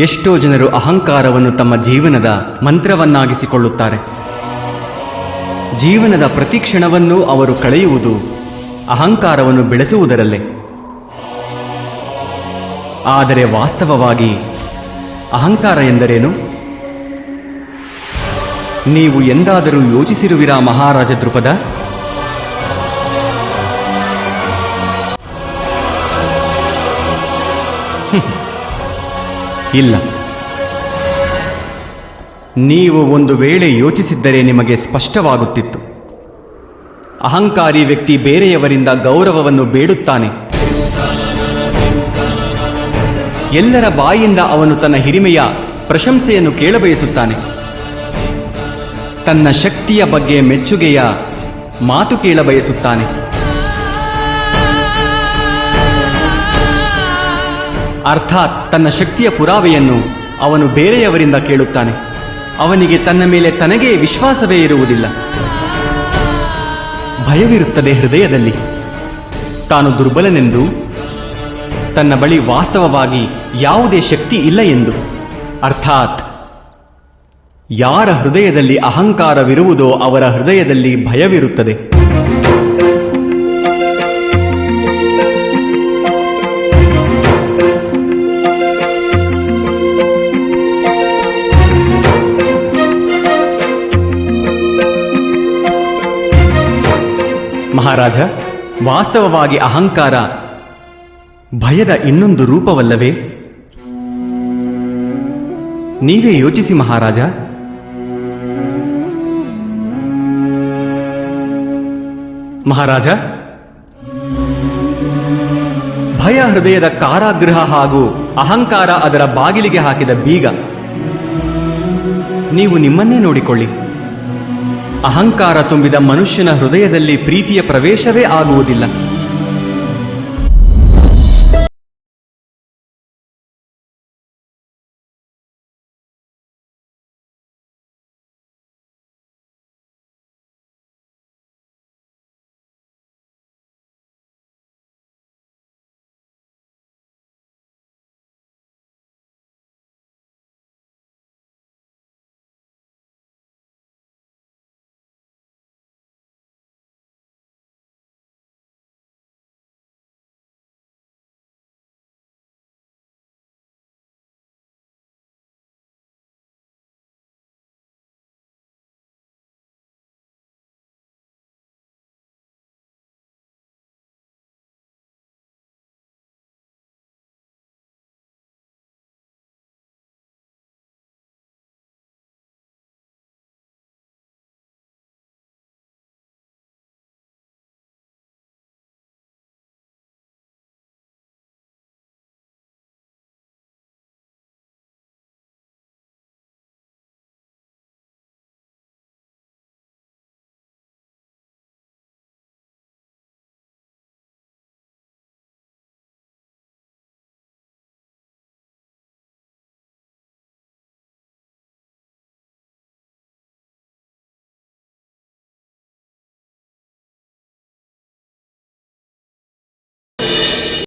ಎಷ್ಟೋ ಜನರು ಅಹಂಕಾರವನ್ನು ತಮ್ಮ ಜೀವನದ ಮಂತ್ರವನ್ನಾಗಿಸಿಕೊಳ್ಳುತ್ತಾರೆ. ಜೀವನದ ಪ್ರತಿ ಕ್ಷಣವನ್ನು ಅವರು ಕಳೆಯುವುದು ಅಹಂಕಾರವನ್ನು ಬೆಳೆಸುವುದರಲ್ಲೇ. ಆದರೆ ವಾಸ್ತವವಾಗಿ ಅಹಂಕಾರ ಎಂದರೇನು? ನೀವು ಎಂದಾದರೂ ಯೋಚಿಸಿರುವಿರಾ ಮಹಾರಾಜ ದೃಪದ ಇಲ್ಲ. ನೀವು ಒಂದು ವೇಳೆ ಯೋಚಿಸಿದ್ದರೆ ನಿಮಗೆ ಸ್ಪಷ್ಟವಾಗುತ್ತಿತ್ತು. ಅಹಂಕಾರಿ ವ್ಯಕ್ತಿ ಬೇರೆಯವರಿಂದ ಗೌರವವನ್ನು ಬೇಡುತ್ತಾನೆ. ಎಲ್ಲರ ಬಾಯಿಂದ ಅವನು ತನ್ನ ಹಿರಿಮೆಯ ಪ್ರಶಂಸೆಯನ್ನು ಕೇಳಬಯಸುತ್ತಾನೆ. ತನ್ನ ಶಕ್ತಿಯ ಬಗ್ಗೆ ಮೆಚ್ಚುಗೆಯ ಮಾತು ಕೇಳಬಯಸುತ್ತಾನೆ. ಅರ್ಥಾತ್ ತನ್ನ ಶಕ್ತಿಯ ಪುರಾವೆಯನ್ನು ಅವನು ಬೇರೆಯವರಿಂದ ಕೇಳುತ್ತಾನೆ. ಅವನಿಗೆ ತನ್ನ ಮೇಲೆ ತನಗೇ ವಿಶ್ವಾಸವೇ ಇರುವುದಿಲ್ಲ. ಭಯವಿರುತ್ತದೆ ಹೃದಯದಲ್ಲಿ. ತಾನು ದುರ್ಬಲನೆಂದು, ತನ್ನ ಬಳಿ ವಾಸ್ತವವಾಗಿ ಯಾವುದೇ ಶಕ್ತಿ ಇಲ್ಲ ಎಂದು. ಅರ್ಥಾತ್ ಯಾರ ಹೃದಯದಲ್ಲಿ ಅಹಂಕಾರವಿರುವುದೋ ಅವರ ಹೃದಯದಲ್ಲಿ ಭಯವಿರುತ್ತದೆ. ಮಹಾರಾಜ, ವಾಸ್ತವವಾಗಿ ಅಹಂಕಾರ ಭಯದ ಇನ್ನೊಂದು ರೂಪವಲ್ಲವೇ? ನೀವೇ ಯೋಚಿಸಿ ಮಹಾರಾಜ. ಮಹಾರಾಜ, ಭಯ ಹೃದಯದ ಕಾರಾಗೃಹ ಹಾಗೂ ಅಹಂಕಾರ ಅದರ ಬಾಗಿಲಿಗೆ ಹಾಕಿದ ಬೀಗ, ನೀವು ನಿಮ್ಮನ್ನೇ ನೋಡಿಕೊಳ್ಳಿ. ಅಹಂಕಾರ ತುಂಬಿದ ಮನುಷ್ಯನ ಹೃದಯದಲ್ಲಿ ಪ್ರೀತಿಯ ಪ್ರವೇಶವೇ ಆಗುವುದಿಲ್ಲ.